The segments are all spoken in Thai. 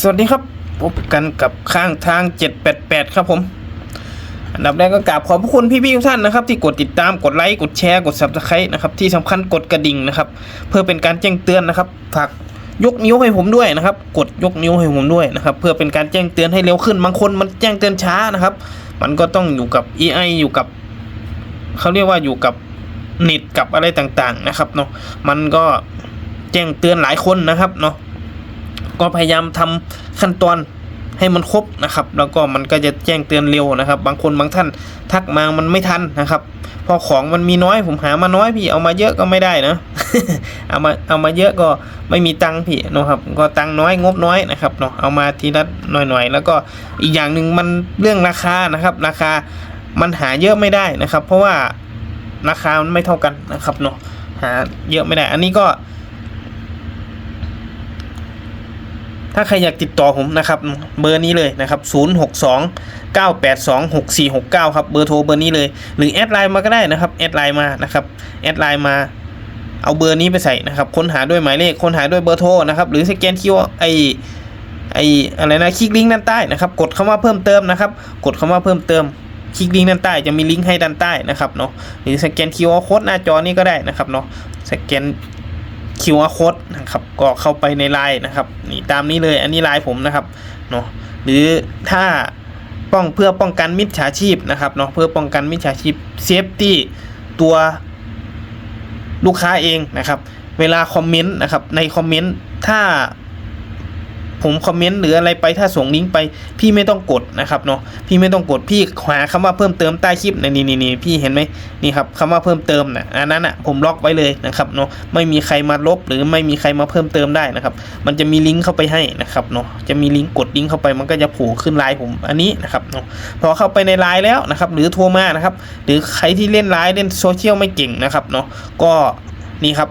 สวัสดีครับพบกันกับข้างทาง 788 ครับผม อันดับแรกก็กราบขอบพระคุณพี่ๆทุกท่านนะครับ ที่กดติดตามกดไลค์กดแชร์กด subscribe นะครับที่สำคัญกดกระดิ่งนะครับ เพื่อเป็นการแจ้งเตือนนะครับฝากยกนิ้วให้ผมด้วยนะครับ กดยกนิ้วให้ผมด้วยนะครับ เพื่อเป็นการแจ้งเตือนให้เร็วขึ้นบางคนมันแจ้งเตือนช้านะครับ มันก็ต้องอยู่กับ AI อยู่กับเขาเรียกว่าอยู่กับเน็ตกับอะไรต่างๆนะครับเนาะมันก็แจ้งเตือนหลายคนนะครับเนาะ ก็พยายามทำขั้นตอนให้มันครบนะครับ แล้วก็มันก็จะแจ้งเตือนเร็วนะครับ บางคนบางท่านทักมามันไม่ทันนะครับเพอของมันมีน้อยผมหามาน้อยพี่เอามาเยอะก็ไม่ได้นะ เอามาเอามาเยอะก็ไม่มีตังค์พี่นะครับ ก็ตังค์น้อยงบน้อยนะครับเนาะเอามาทีละหน่อยๆ แล้วก็อีกอย่างหนึ่งมันเรื่องราคานะครับ ราคามันหาเยอะไม่ได้นะครับ เพราะว่าราคามันไม่เท่ากันนะครับเนาะหาเยอะไม่ได้ อันนี้ก็ ถ้าใครอยากติดต่อผมนะครับเบอร์นี้เลยนะครับ 0 6 2 9 8 2 6 4 6 9 ครับเบอร์โทรเบอร์นี้เลย หรือแอดไลน์มาก็ได้นะครับแอดไลน์มานะครับแอดไลน์มาเอาเบอร์นี้ไปใส่นะครับค้นหาด้วยหมายเลขค้นหาด้วยเบอร์โทรนะครับหรือสแกนคิวไอไออะไรนะคลิกลิงก์ด้านใต้นะครับกดคำว่าเพิ่มเติมนะครับกดคำว่าเพิ่มเติมคลิกลิงก์ด้านใต้จะมีลิงก์ให้ด้านใต้นะครับเนาะหรือสแกน QR code หน้าจอนี้ก็ได้นะครับเนาะสแกน QR code นะครับก็เข้าไปในไลน์นะครับนี่ตามนี้เลยอันนี้ไลน์ผมนะครับเนาะหรือถ้าป้องเพื่อป้องกันมิจฉาชีพนะครับเนาะเพื่อป้องกันมิจฉาชีพเซฟตี้ตัวลูกค้าเองนะครับ เวลาคอมเมนต์นะครับในคอมเมนต์ถ้า ผมคอมเมนต์หรืออะไรไปถ้าส่งลิงก์ไปพี่ไม่ต้องกดนะครับเนาะพี่ไม่ต้องกดพี่หาคำว่าเพิ่มเติมใต้คลิปนี่นี่นี่นี่พี่เห็นไหมนี่ครับคำว่าเพิ่มเติมนะอันนั้นอะผมล็อกไว้เลยนะครับเนาะไม่มีใครมาลบหรือไม่มีใครมาเพิ่มเติมได้นะครับ มันจะมีลิงก์เข้าไปให้นะครับเนาะจะมีลิงก์กดลิงก์เข้าไปมันก็จะโผล่ขึ้นไลน์ผมอันนี้นะครับเนาะพอเข้าไปในไลน์แล้วนะครับ หรือโทรมานะครับ หรือใครที่เล่นไลน์เล่นโซเชียลไม่เก่งนะครับเนาะก็นี่ครับ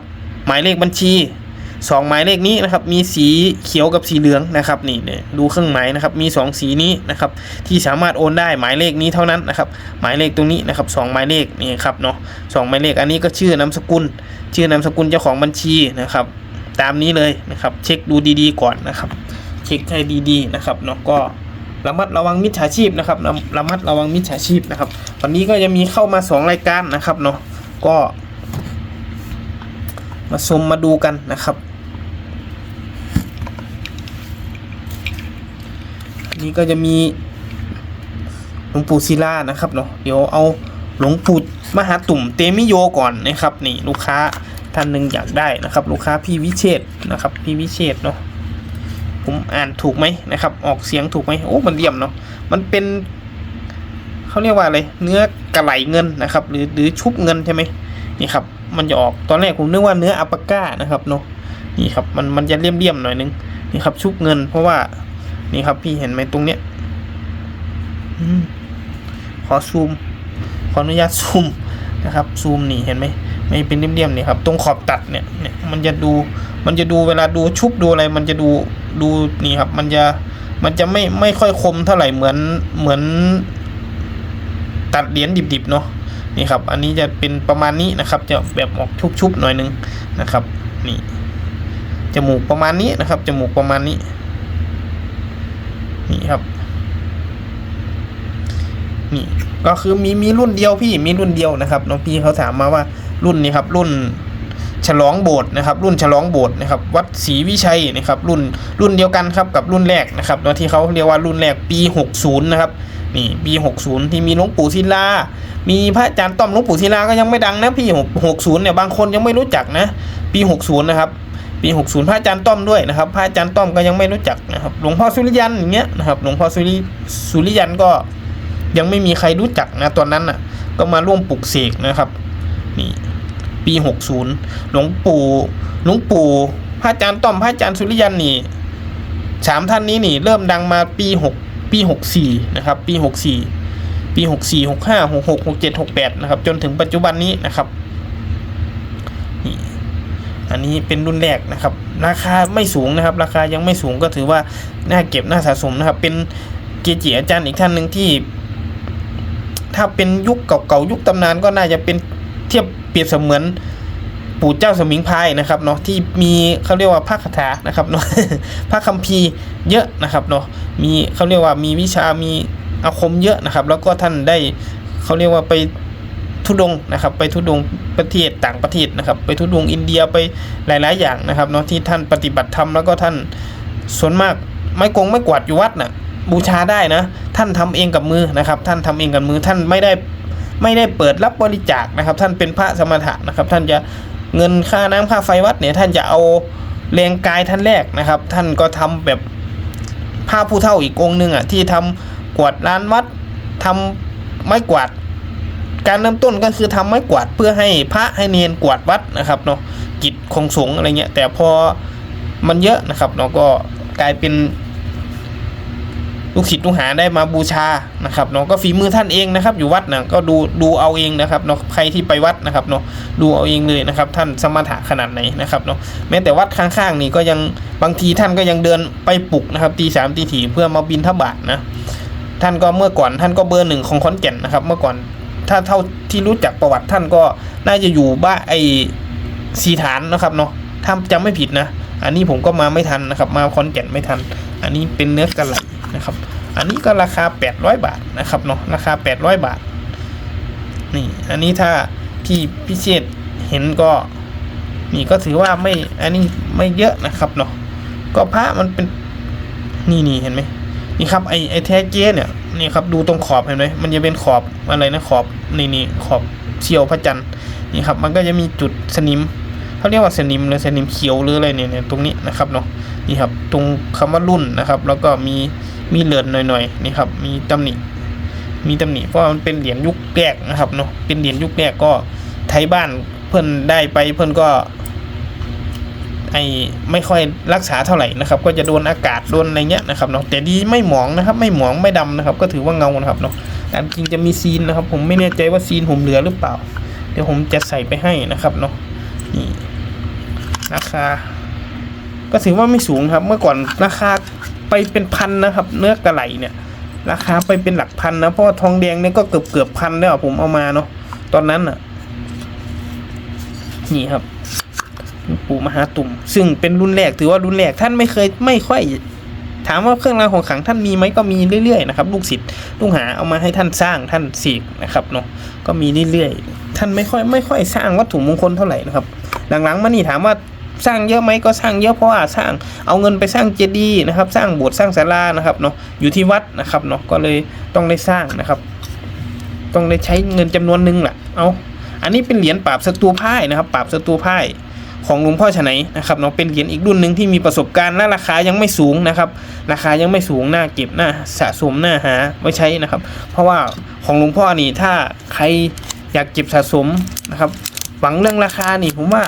หมายเลขบัญชี สองหมายเลขนี้นะครับมีสีเขียวกับสีเหลืองนะครับนี่เนี่ยดูเครื่องหมายนะครับมีสองสีนี้นะครับที่สามารถโอนได้หมายเลขนี้เท่านั้นนะครับหมายเลขตรงนี้นะครับสองหมายเลขนี่ครับเนาะสองหมายเลขอันนี้ก็ชื่อนามสกุล ชื่อนามสกุลเจ้าของบัญชีนะครับตามนี้เลยนะครับเช็คดูดีๆก่อนนะครับเช็คให้ดีๆนะครับเนาะก็ระมัดระวังมิจฉาชีพนะครับระมัดระวังมิจฉาชีพนะครับวันนี้ก็จะมีเข้ามาสองรายการนะครับเนาะก็มาชมมาดูกันนะครับ นนี้ก็จะมีหลวงปู่ศิลานะครับเนาะเดี๋ยวเอาหลวงปู่มหาตุ่มเตมิโยก่อนนะครับนี่ลูกค้าท่านหนึ่งอยากได้นะครับ ลูกค้าพี่วิเชษนะครับ พี่วิเชษเนาะผมอ่านถูกไหมนะครับ ออกเสียงถูกไหมโอ้มันเลี่ยมเนาะมันเป็นเขาเรียกว่าอะไรเนื้อกระไหลเงินนะครับ หรือหรือชุบเงินใช่ไหมนี่ครับ มันจะออกตอนแรกผมนึกว่าเนื้ออัปปาก้านะครับเนาะนี่ครับมันมันจะเลี่ยมๆหน่อยนึงนี่ครับชุบเงินเพราะว่า นี่ครับพี่เห็นไหมตรงเนี้ยขอซูม ขออนุญาตซูมนะครับ ซูมนี่เห็นไหมไม่เป็นเลี่ยมๆนี่ครับ ตรงขอบตัดเนี่ยเนี่ยมันจะดู มันจะดูเวลาดูชุบดูอะไร มันจะดูดูนี่ครับ มันจะมันจะไม่ไม่ค่อยคมเท่าไหร่เหมือนเหมือน ตัดเหรียญดิบๆเนาะนี่ครับ อันนี้จะเป็นประมาณนี้นะครับ จะแบบออกชุบๆหน่อยนึงนะครับ นี่จมูกประมาณนี้นะครับจมูกประมาณนี้ นี่ครับ นี่ ก็คือมีมีรุ่นเดียวพี่มีรุ่นเดียวนะครับน้องพี่เขาถามมาว่ารุ่นนี้ครับ รุ่นฉลองโบสถ์นะครับ รุ่นฉลองโบสถ์นะครับ วัดศรีวิชัยนะครับ รุ่นรุ่นเดียวกันครับกับรุ่นแรกนะครับเนาะที่เขาเรียกว่ารุ่นแรกปี 60 นะครับ นี่ปี 60 ที่มีหลวงปู่ศิลา มีพระอาจารย์ต้อมหลวงปู่ศิลาก็ยังไม่ดังนะพี่ 60 เนี่ยบางคนยังไม่รู้จักนะ ปี 60 นะครับ ปี 60 พระอาจารย์ต้อมด้วยนะครับ พระอาจารย์ต้อมก็ยังไม่รู้จักนะครับ หลวงพ่อสุริยันอย่างเงี้ยนะครับ หลวงพ่อสุริสุริยันก็ยังไม่มีใครรู้จักนะตอนนั้นน่ะ ก็มาร่วมปลุกเสกนะครับ นี่ปี 60 หลวงปู่ หลวงปู่ พระอาจารย์ต้อม พระอาจารย์สุริยันนี่สามท่านนี้นี่เริ่มดังมาปี 6 ปี 64 นะครับ ปี 64 ปี 64 65 66 67 68 นะครับ จนถึงปัจจุบันนี้นะครับนี่ อันนี้เป็นรุ่นแรกนะครับ ราคาไม่สูงนะครับ ราคายังไม่สูงก็ถือว่าน่าเก็บน่าสะสมนะครับ เป็นเกจิอาจารย์อีกท่านหนึ่งที่ ถ้าเป็นยุคเก่าๆยุคตำนานก็น่าจะเป็นเทียบเปรียบเสมือนปู่เจ้าสมิงพายนะครับเนาะที่มีเขาเรียกว่าพระคาถานะครับเนาะพระคัมภีร์เยอะนะครับเนาะมีเขาเรียกว่ามีวิชามีอาคมเยอะนะครับ แล้วก็ท่านได้เขาเรียกว่าไป ทุดงนะครับไปทุดงประเทศต่างประเทศนะครับไปทุดงอินเดียไปหลาย ๆ อย่างนะครับเนาะที่ท่านปฏิบัติธรรมแล้วก็ท่านส่วนมากไม่กงไม่กวาดอยู่วัดน่ะบูชาได้นะ ท่านทำเองกับมือนะครับ ท่านทำเองกับมือท่านไม่ได้ไม่ได้เปิดรับบริจาคนะครับ ท่านเป็นพระสมถะนะครับ ท่านจะเงินค่าน้ำค่าไฟวัดเนี่ยท่านจะเอาแรงกายท่านแรกนะครับ ท่านก็ทำแบบพระผู้เฒ่าอีกองหนึ่งอะที่ทำกวาดลานวัดทำไม้กวาด การเริ่มต้นก็คือทำไม้กวาดเพื่อให้พระให้เนียนกวาดวัดนะครับเนาะกิจของสงฆ์อะไรเงี้ยแต่พอมันเยอะนะครับเนาะก็กลายเป็นลูกศิษย์ลูกหาได้มาบูชานะครับเนาะก็ฝีมือท่านเองนะครับ อยู่วัดนะก็ดูดูเอาเองนะครับเนาะใครที่ไปวัดนะครับเนาะดูเอาเองเลยนะครับ ท่านสมถะขนาดไหนนะครับเนาะแม้แต่วัดข้างๆนี่ก็ยังบางทีท่านก็ยังเดินไปปลุกนะครับตีสามตีถี่เพื่อมาบินทบาทนะท่านก็เมื่อก่อนท่านก็เบอร์หนึ่งของขอนแก่นนะครับ เมื่อก่อน ถ้าเท่าที่รู้จักประวัติท่านก็น่าจะอยู่บ้านไอสีฐานนะครับเนาะถ้าจำไม่ผิดนะ อันนี้ผมก็มาไม่ทันนะครับ มาขอนแก่นไม่ทัน อันนี้เป็นเนื้อกระไหลนะครับ อันนี้ก็ราคา 800 บาทนะครับเนาะราคา 800 บาทนี่อันนี้ถ้าพี่พิเชษเห็นก็นี่ก็ถือว่าไม่อันนี้ไม่เยอะนะครับเนาะก็พระมันเป็นนี่นี่เห็นไหม นี่ครับไอไอแท้เก้เนี่ยนี่ครับดูตรงขอบเห็นไหมมันจะเป็นขอบอะไรนะขอบนี่นี่ขอบเชียวพระจันทร์นี่ครับมันก็จะมีจุดสนิมเขาเรียกว่าสนิมหรือสนิมเขียวหรืออะไรเนี่ยเนี่ยตรงนี้นะครับเนาะนี่ครับตรงคำว่ารุ่นนะครับ แล้วก็มีมีเหลือนหน่อยๆนี่ครับมีตำหนิมีตำหนิเพราะมันเป็นเหรียญยุคแรกนะครับเนาะเป็นเหรียญยุคแรกก็ไทยบ้านเพื่อนได้ไปเพื่อนก็ ไอไม่ค่อยรักษาเท่าไหร่นะครับ ก็จะโดนอากาศโดนอะไรเงี้ยนะครับเนาะแต่ดีไม่หมองนะครับไม่หมองไม่ดำนะครับ ก็ถือว่าเงานะครับเนาะแต่จริงจะมีซีนนะครับ ผมไม่แน่ใจว่าซีนผมเหลือหรือเปล่า เดี๋ยวผมจะใส่ไปให้นะครับเนาะนี่ราคา ก็ถือว่าไม่สูงครับ เมื่อก่อนราคาไปเป็นพันนะครับ เนื้อกระไหลเนี่ย ราคาไปเป็นหลักพันนะเพราะว่าทองแดงเนี่ยก็เกือบเกือบพันแล้วผมเอามาเนาะตอนนั้นอะ นี่ครับ ปู่มหาตุ่มซึ่งเป็นรุ่นแรกถือว่ารุ่นแรกท่านไม่เคยไม่ค่อย ถามว่าเครื่องรางของขลังท่านมีไหมก็มีเรื่อยๆนะครับลูกศิษย์ลูกหาเอามาให้ท่านสร้างท่านเสกนะครับเนาะก็มีเรื่อยๆท่านไม่ค่อยไม่ค่อยสร้างวัตถุมงคลเท่าไหร่นะครับหลังๆมานี่ถามว่าสร้างเยอะไหมก็สร้างเยอะเพราะว่าสร้างเอาเงินไปสร้างเจดีย์นะครับ สร้างโบสถ์สร้างศาลานะครับเนาะอยู่ที่วัดนะครับเนาะก็เลยต้องได้สร้างนะครับ ต้องได้ใช้เงินจำนวนหนึ่งแหละเอาอันนี้เป็นเหรียญปราบศัตรูพ่ายนะครับปราบศัตรูพ่าย ของหลวงพ่อฉไหนนะครับเนาะเป็นเหรียญอีกรุ่นหนึ่งที่มีประสบการณ์และราคายังไม่สูงนะครับ ราคายังไม่สูงน่าเก็บน่าสะสมน่าหาไว้ใช้นะครับ เพราะว่าของหลวงพ่อนี่ถ้าใครอยากเก็บสะสมนะครับ หวังเรื่องราคานี่ผมว่า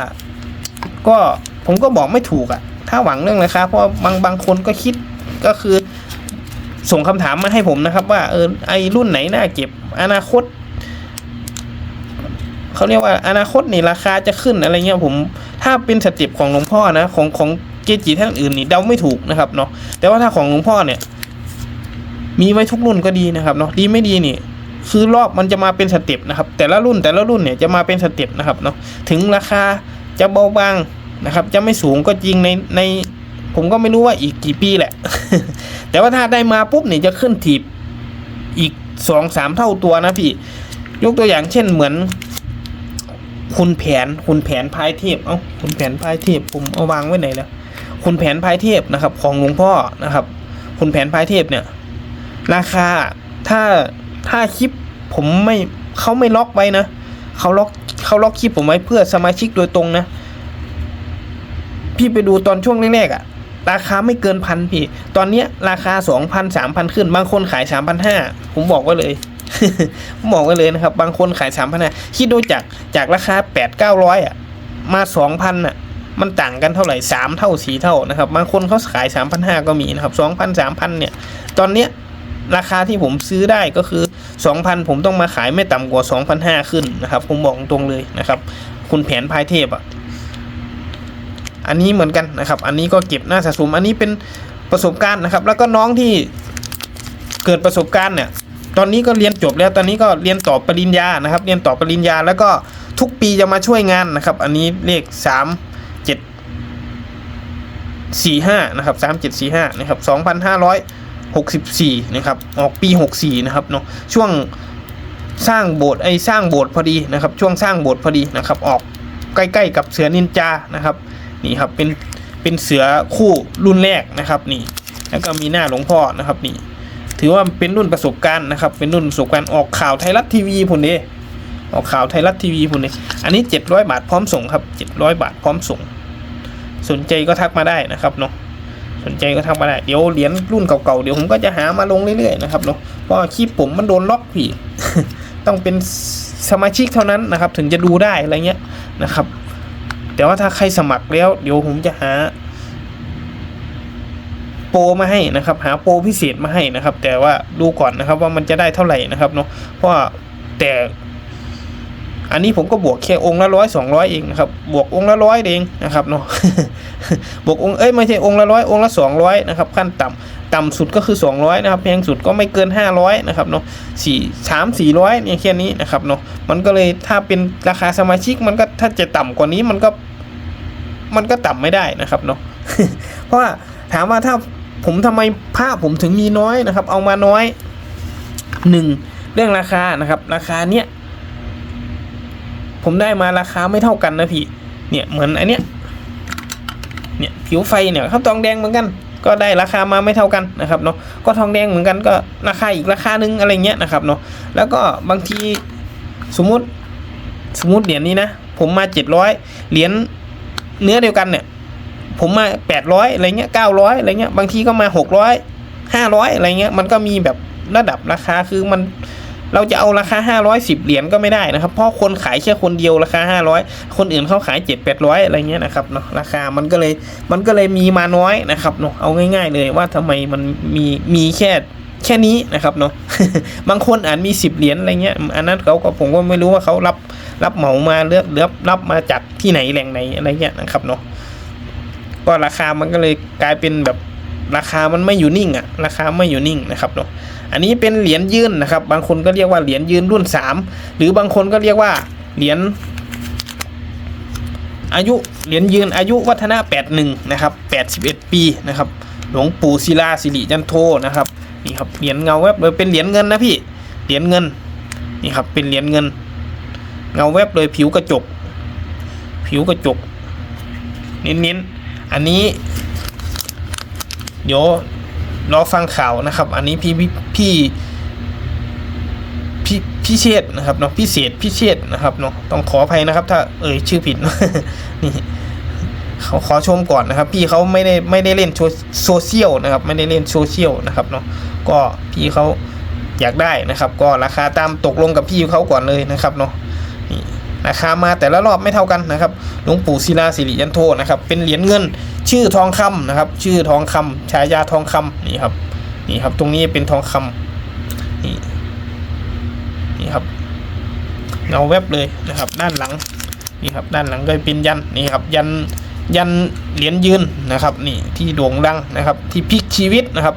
ก็ผมก็บอกไม่ถูกอะ่ะ ถ้าหวังเรื่องราคาเพราะบางบางคนก็คิดก็คือส่งคำถามมาให้ผมนะครับ ว่าเออไอรุ่นไหนน่าเก็บอนาคต เขาเรียกว่าอนาคตนี่ราคาจะขึ้นอะไรเงี้ยผมถ้าเป็นสเต็ปของหลวงพ่อนะของของเกจิท่านอื่นนี่เดาไม่ถูกนะครับเนาะแต่ว่าถ้าของหลวงพ่อเนี่ยมีไว้ทุกรุ่นก็ดีนะครับเนาะดีไม่ดีนี่คือรอบมันจะมาเป็นสเต็ปนะครับแต่ละรุ่นแต่ละรุ่นเนี่ยจะมาเป็นสเต็ปนะครับเนาะถึงราคาจะเบาบางนะครับ จะไม่สูงก็จริงในในผมก็ไม่รู้ว่าอีกกี่ปีแหละ แต่ว่าถ้าได้มาปุ๊บเนี่ยจะขึ้นถีบอีกสองสามเท่าตัวนะพี่ ยกตัวอย่างเช่นเหมือน คุณแผนคุณแผนพายเทพเอ้าคุณแผนพายเทพผมเอาวางไว้ไหนแล้วคุณแผนพายเทพนะครับ ของหลวงพ่อนะครับ คุณแผนพายเทพเนี่ย ราคาถ้าถ้าคลิปผมไม่เขาไม่ล็อกไว้นะเขาล็อกเขาล็อกคลิปผมไว้เพื่อสมาชิกโดยตรงนะ พี่ไปดูตอนช่วงแรกๆอะราคาไม่เกินพันพี่ ตอนเนี้ยราคาสองพันสามพันขึ้น บางคนขายสามพันห้าผมบอกไว้เลย บอกไว้เลยนะครับ บางคนขายสามพันห้าคิดดูจากจากราคาแปดเก้าร้อยอะ มาสองพันอะ มันต่างกันเท่าไหร่สามเท่าสี่เท่านะครับ บางคนเขาขายสามพันห้าก็มีนะครับสองพันสามพันเนี่ย ตอนเนี้ยราคาที่ผมซื้อได้ก็คือสองพันผมต้องมาขายไม่ต่ำกว่าสองพันห้าขึ้นนะครับ ผมบอกตรงเลยนะครับ คุณแผนพายเทพอะ อันนี้เหมือนกันนะครับ อันนี้ก็เก็บหน้าสะสม อันนี้เป็นประสบการณ์นะครับ แล้วก็น้องที่เกิดประสบการณ์เนี่ย ตอนนี้ก็เรียนจบแล้วตอนนี้ก็เรียนต่อปริญญานะครับ เรียนต่อปริญญาแล้วก็ทุกปีจะมาช่วยงานนะครับ อันนี้เลขสามเจ็ดสี่ห้านะครับสามเจ็ดสี่ห้านะครับสองพันะครับออกปีหกสี่นะครับเนาะช่วงสร้างโบสถ์ไอ้สร้างโบสถ์พอดีนะครับ ช่วงสร้างโบสถ์พอดีนะครับออกใกล้ๆกับเสือนินจานะครับนี่ครับเป็นเป็นเสือคู่รุ่นแรกนะครับนี่แล้วก็มีหน้าหลวงพ่อนะครับนี่ ถือว่าเป็นรุ่นประสบการณ์นะครับ เป็นรุ่นประสบการณ์ออกข่าวไทยรัฐทีวีพุ่นเด้ออกข่าวไทยรัฐทีวีพุ่นเด้อันนี้ 700 บาทพร้อมส่งครับ 700 บาทพร้อมส่ง สนใจก็ทักมาได้นะครับเนาะสนใจก็ทักมาได้เดี๋ยวเหรียญรุ่นเก่าๆเดี๋ยวผมก็จะหามาลงเรื่อยๆนะครับเนาะเพราะคลิปผมมันโดนล็อกพี่ ต้องเป็นสมาชิกเท่านั้นนะครับ ถึงจะดูได้อะไรเงี้ยนะครับ แต่ว่าถ้าใครสมัครแล้ว เดี๋ยวผมจะหา รมาให้นะครับ หาโปรพิเศษมาให้นะครับ แต่ว่าดูก่อนนะครับว่ามันจะได้เท่าไหร่นะครับเนาะเพราะแต่อันนี้ผมก็บวกแค่องค์ละร้อยสองร้อยเองนะครับ บวกองค์ละร้อยเองนะครับเนาะ บวกองค์เอ้ยไม่ใช่องค์ละร้อยองค์ละสองร้อยนะครับขั้นต่ำต่ำสุดก็คือสองร้อยนะครับแพงสุดก็ไม่เกินห้าร้อยนะครับเนาะสี่สามสี่ร้อยเนี่ยแค่นี้นะครับเนาะ มันก็เลยถ้าเป็นราคาสมาชิกมันก็ถ้าจะต่ำกว่านี้มันก็ มันก็ต่ำไม่ได้นะครับเนาะ เพราะว่าถามว่าถ้า ผมทำไมภาพผมถึงมีน้อยนะครับ เอามาน้อยหนึ่งเรื่องราคานะครับ ราคาเนี้ยผมได้มาราคาไม่เท่ากันนะพี่ เนี่ยเหมือนอันเนี้ยเนี่ยผิวไฟเนี่ยครับทองแดงเหมือนกัน ก็ได้ราคามาไม่เท่ากันนะครับเนาะก็ทองแดงเหมือนกันก็ราคาอีกราคาหนึ่งอะไรเงี้ยนะครับเนาะแล้วก็บางทีสมมติสมมติเหรียญนี้นะ ผมมาเจ็ดร้อยเหรียญเนื้อเดียวกันเนี่ย ผมมาแปดร้อยอะไรเงี้ยเก้าร้อยอะไรเงี้ยบางทีก็มาหกร้อยห้าร้อยอะไรเงี้ยมันก็มีแบบระดับราคาคือมันเราจะเอาราคาห้าร้อยสิบเหรียญก็ไม่ได้นะครับ เพราะคนขายแค่คนเดียวราคาห้าร้อยคนอื่นเขาขายเจ็ดแปดร้อยอะไรเงี้ยนะครับเนาะราคามันก็เลยมันก็เลยมีมาน้อยนะครับเนาะเอาง่าย ๆ เลยว่าทำไมมันมีมีแค่แค่นี้นะครับเนาะบางคนอาจมีสิบเหรียญอะไรเงี้ยอันนั้นเขาก็ผมก็ไม่รู้ว่าเขารับรับเหมามาเลือกเลือกรับมาจากที่ไหนแหล่งไหนอะไรเงี้ยนะครับเนาะ ก็ราคามันก็เลยกลายเป็นแบบราคามันไม่อยู่นิ่งอะราคาไม่อยู่นิ่งนะครับเนาะอันนี้เป็นเหรียญยืนนะครับ บางคนก็เรียกว่าเหรียญยืนรุ่นสามหรือบางคนก็เรียกว่าเหรียญอายุเหรียญยืนอายุวัฒนะแปดหนึ่งนะครับแปดสิบเอ็ดปีนะครับหลวงปู่ศิลาสิริจันโทนะครับนี่ครับเหรียญเงาแวบเลยเป็นเหรียญเงินนะพี่เหรียญเงินนี่ครับเป็นเหรียญเงิน เงาแวบเลยผิวกระจก ผิวกระจกเน้นๆ อันนี้เดี๋ยวรอฟังข่าวนะครับ อันนี้พี่พี่พี่พี่เชษนะครับเนาะพี่เศษพี่เชษนะครับเนาะต้องขออภัยนะครับ ถ้าเอ่ยชื่อผิดนี่เขาขอชมก่อนนะครับ พี่เขาไม่ได้ไม่ได้เล่นโซโซเชียลนะครับ ไม่ได้เล่นโซเชียลนะครับเนาะก็พี่เขาอยากได้นะครับ ก็ราคาตามตกลงกับพี่เขาก่อนเลยนะครับเนาะ ราคามาแต่ละรอบไม่เท่ากันนะครับหลวงปู่ศิลาสิริยันโทนะครับเป็นเหรียญเงินชื่อทองคำนะครับชื่อทองคำฉายาทองคำนี่ครับนี่ครับตรงนี้เป็นทองคำนี่นี่ครับเงาแวบเลยนะครับด้านหลังนี่ครับด้านหลังก็เป็นยันนี่ครับยันยันเหรียญยืนนะครับนี่ที่โด่งดังนะครับที่พลิกชีวิตนะครับ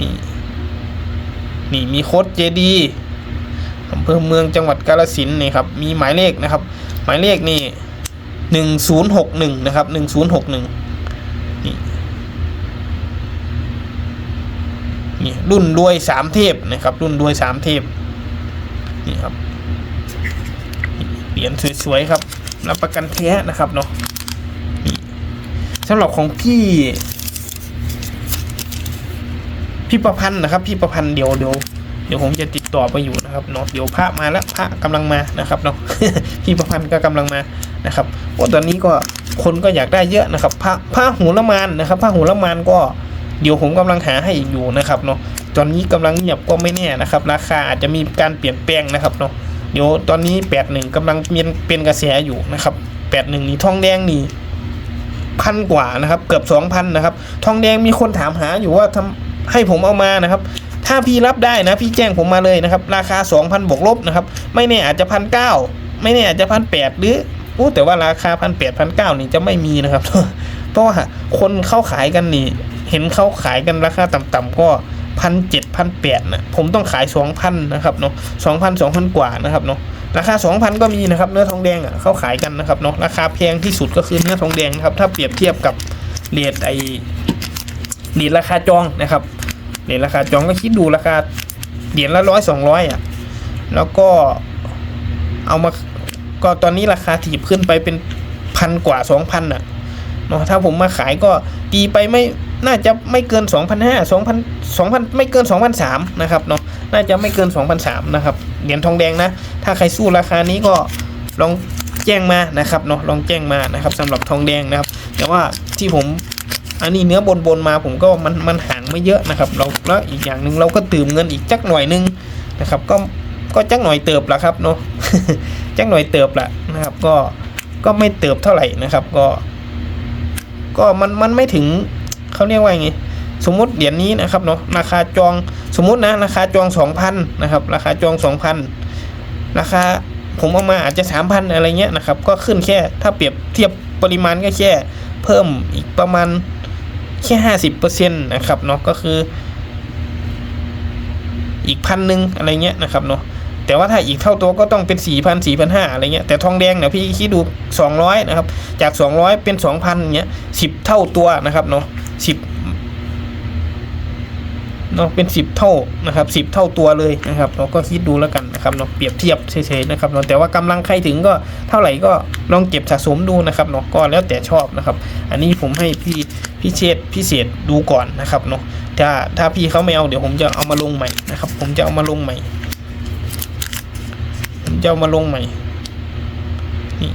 นี่นี่มีโค้ดเจดี อำเภอเมืองจังหวัดกาฬสินธุ์นี่ครับมีหมายเลขนะครับ หมายเลขนี่หนึ่งศูนย์หกหนึ่งนะครับหนึ่งศูนย์หกหนึ่งนี่นี่รุ่นรวยสามเทพนะครับ รุ่นรวยสามเทพนี่ครับเหรียญสวยๆครับรับประกันแท้นะครับเนาะนี่สำหรับของพี่พี่ประพันธ์นะครับ พี่ประพันธ์เดี๋ยวเดี๋ยว ดี๋ยวผมจะติดต่อไปอยู่นะครับเนาะเดี๋ยวพระมาแล้วพระกำลังมานะครับเนาะพี่ประพันธ์ก็กำลังมานะครับโอ้ตอนนี้ก็คนก็อยากได้เยอะนะครับพระพระหูละมานนะครับพระหูละมานก็เดี๋ยวผมกำลังหาให้อีกอยู่นะครับเนาะตอนนี้กำลังเงียบก็ไม่แน่นะครับ ราคาอาจจะมีการเปลี่ยนแปลงนะครับเนาะเดี๋ยวตอนนี้แปดหนึ่งกำลังเป็นเป็นกระแสอยู่นะครับแปดหนึ่งนี่ทองแดงนี่พันกว่านะครับ เกือบสองพันนะครับ ทองแดงมีคนถามหาอยู่ว่าทำให้ผมเอามานะครับ ถ้าพี่รับได้นะพี่แจ้งผมมาเลยนะครับ ราคาสองพันบวกลบนะครับ ไม่แน่อาจจะพันเก้าไม่แน่อาจจะพันแปดหรืออู้แต่ว่าราคาพันแปดพันเก้านี่จะไม่มีนะครับ เพราะว่าคนเข้าขายกันนี่ เห็นเขาขายกันราคาต่ำๆก็พันเจ็ดพันแปดนะผมต้องขายสองพันนะครับเนาะสองพันสองพันกว่านะครับเนาะราคา 2,000 ก็มีนะครับเนื้อทองแดงอะเขาขายกันนะครับเนาะราคาแพงที่สุดก็คือเนื้อทองแดงนะครับถ้าเปรียบเทียบกับเรทไอเหรียญราคาจองนะครับ เหรียญราคาจองก็คิดดูราคาเหรียญละร้อยสองร้อยอะ แล้วก็เอามาก็ตอนนี้ราคาถีบขึ้นไปเป็นพันกว่าสองพันอะเนาะถ้าผมมาขายก็ตีไปไม่น่าจะไม่เกิน 2,500 2,000 2,000 ไม่เกิน2,300นะครับเนาะน่าจะไม่เกิน2,300นะครับเหรียญทองแดงนะ ถ้าใครสู้ราคานี้ก็ลองแจ้งมานะครับเนาะลองแจ้งมานะครับสำหรับทองแดงนะครับ แต่ว่าที่ผม อันนี้เนื้อบนบนมาผมก็มันมันห่างไม่เยอะนะครับ เราแล้วอีกอย่างหนึ่งเราก็ตื่มเงินอีกจักหน่อยนึงนะครับ ก็ก็จักหน่อยเติบละครับเนาะจักหน่อยเติบละนะครับ ก็ก็ไม่เติบเท่าไหร่นะครับ ก็ ก็มันมันไม่ถึงเขาเรียกว่าไงสมมติเหรียญนี้นะครับเนาะราคาจองสมมตินะราคาจองสองพันนะครับ ราคาจองสองพันราคาผมเอามาอาจจะสามพันอะไรเงี้ยนะครับ ก็ขึ้นแค่ถ้าเปรียบเทียบปริมาณก็แค่เพิ่มอีกประมาณ แค่ห้าสิบเปอร์เซ็นต์นะครับเนาะก็คือ อีกพันหนึ่งอะไรเงี้ยนะครับเนาะแต่ว่าถ้าอีกเท่าตัวก็ต้องเป็นสี่พันสี่พันห้าอะไรเงี้ยแต่ทองแดงเนี่ยพี่คิดดูสองร้อยนะครับ จากสองร้อยเป็นสองพันเงี้ยสิบเท่าตัวนะครับเนาะสิบ เนาะเป็นสิบเท่านะครับสิบเท่าตัวเลยนะครับเราก็คิดดูแล้วกันนะครับเนาะเปรียบเทียบเฉยๆนะครับเนาะแต่ว่ากำลังใครถึงก็เท่าไหร่ก็ลองเก็บสะสมดูนะครับเนาะก็แล้วแต่ชอบนะครับ อันนี้ผมให้พี่พี่เชษพิเศษดูก่อนนะครับเนาะถ้าถ้าพี่เขาไม่เอาเดี๋ยวผมจะเอามาลงใหม่นะครับ ผมจะเอามาลงใหม่ ผมจะเอามาลงใหม่นี่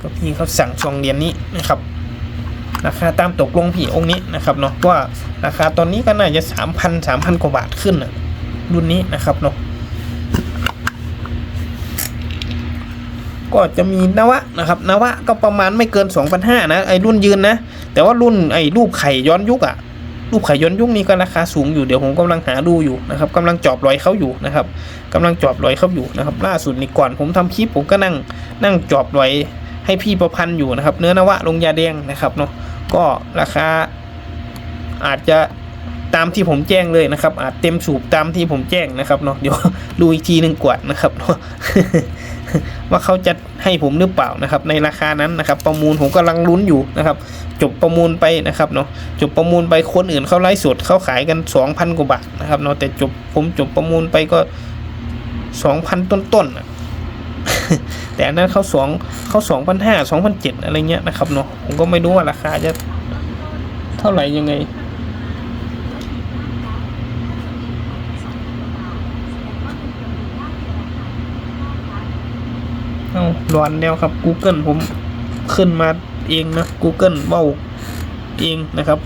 ก็พี่เขาสั่งซองเรียญนี้นะครับ ราคาตามตกลงพี่องค์นี้นะครับเนาะว่าราคาตอนนี้ก็น่าจะสามพันสามพันกว่าบาทขึ้นอะรุ่นนี้นะครับเนาะก็จะมีนวะนะครับนวะก็ประมาณไม่เกิน 2,500นะไอ้รุ่นยืนนะ แต่ว่ารุ่นไอ้รูปไข่ย้อนยุคอะรูปไข่ย้อนยุคนี้ก็ราคาสูงอยู่เดี๋ยวผมกำลังหาดูอยู่นะครับกำลังจอบรอยเขาอยู่นะครับกำลังจอบรอยเขาอยู่นะครับ ล่าสุดนี่ก่อนผมทำคลิปผมก็นั่งนั่งจอบรอยให้พี่ประพันธ์อยู่นะครับ เนื้อนวะลงยาแดงนะครับเนาะ ก็ราคาอาจจะตามที่ผมแจ้งเลยนะครับ อาจเต็มสูบตามที่ผมแจ้งนะครับเนาะเดี๋ยวดูอีกทีหนึ่งกวดนะครับเนาะว่าเขาจะให้ผมหรือเปล่านะครับ ในราคานั้นนะครับ ประมูลผมกำลังลุ้นอยู่นะครับ จบประมูลไปนะครับเนาะจบประมูลไปคนอื่นเขาไล่สดเขาขายกันสองพันกว่าบาทนะครับเนาะแต่จบผมจบประมูลไปก็สองพันต้นๆ แต่อันนั้นเขาสองเขาสองพันห้าสองพันเจ็ดอะไรเงี้ยนะครับเนาะผมก็ไม่รู้ว่าราคาจะเท่าไหร่ยังไงเอาร้อนแล้วครับ Google ผมขึ้นมาเองนะ Google เว้าเองนะครับ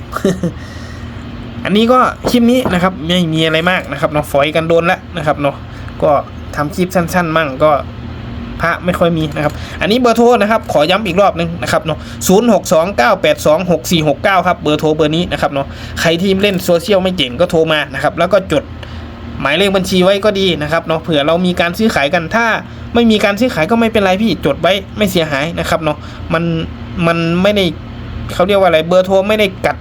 อันนี้ก็คลิปนี้นะครับ ไม่มีอะไรมากนะครับเนาะฝอยกันโดนแล้วนะครับเนาะก็ทำคลิปสั้น ๆ มั่งก็ พระไม่ค่อยมีนะครับ อันนี้เบอร์โทรนะครับขอย้ำอีกรอบนึงนะครับเนาะศูนย์หกสองเก้าแปดสองหกสี่หกเก้าครับเบอร์โทรเบอร์นี้นะครับเนาะใครที่เล่นโซเชียลไม่เก่งก็โทรมานะครับแล้วก็จดหมายเลขบัญชีไว้ก็ดีนะครับเนาะเผื่อเรามีการซื้อขายกันถ้า ไม่มีการซื้อขายก็ไม่เป็นไรพี่จดไว้ไม่เสียหายนะครับเนาะมันมันไม่ได้เขาเรียกว่าอะไรเบอร์โทรไม่ได้กัด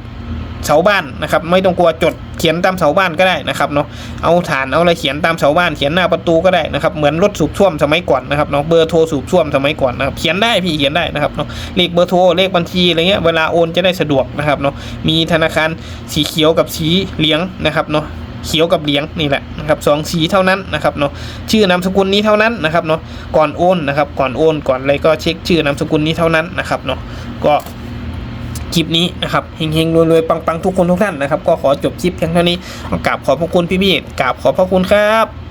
เสาบ้านนะครับไม่ต้องกลัวจดเขียนตามเสาบ้านก็ได้นะครับเนาะเอาฐานเอาอะไรเขียนตามเสาบ้านเขียนหน้าประตูก็ได้นะครับเหมือนรถสูบซ่วมสมัยก่อนนะครับเนาะเบอร์โทรสูบซ่วมสมัยก่อนนะครับเขียนได้พี่เขียนได้นะครับเนาะเลขเบอร์โทรเลขบัญชีอะไรเงี้ยเวลาโอนจะได้สะดวกนะครับเนาะมีธนาคารสีเขียวกับสีเหลืองนะครับเนาะเขียวกับเหลียงนี่แหละนะครับสองสีเท่านั้นนะครับเนาะชื่อนามสกุลนี้เท่านั้นนะครับเนาะก่อนโอนนะครับก่อนโอนก่อนอะไรก็เช็คชื่อนามสกุลนี้เท่านั้นนะครับเนาะก็ คลิปนี้นะครับเฮงๆรวยๆปังๆทุกคนทุกท่านนะครับ ก็ขอจบคลิปเพียงเท่านี้กราบขอบพระคุณพี่ๆกราบขอบพระคุณครับ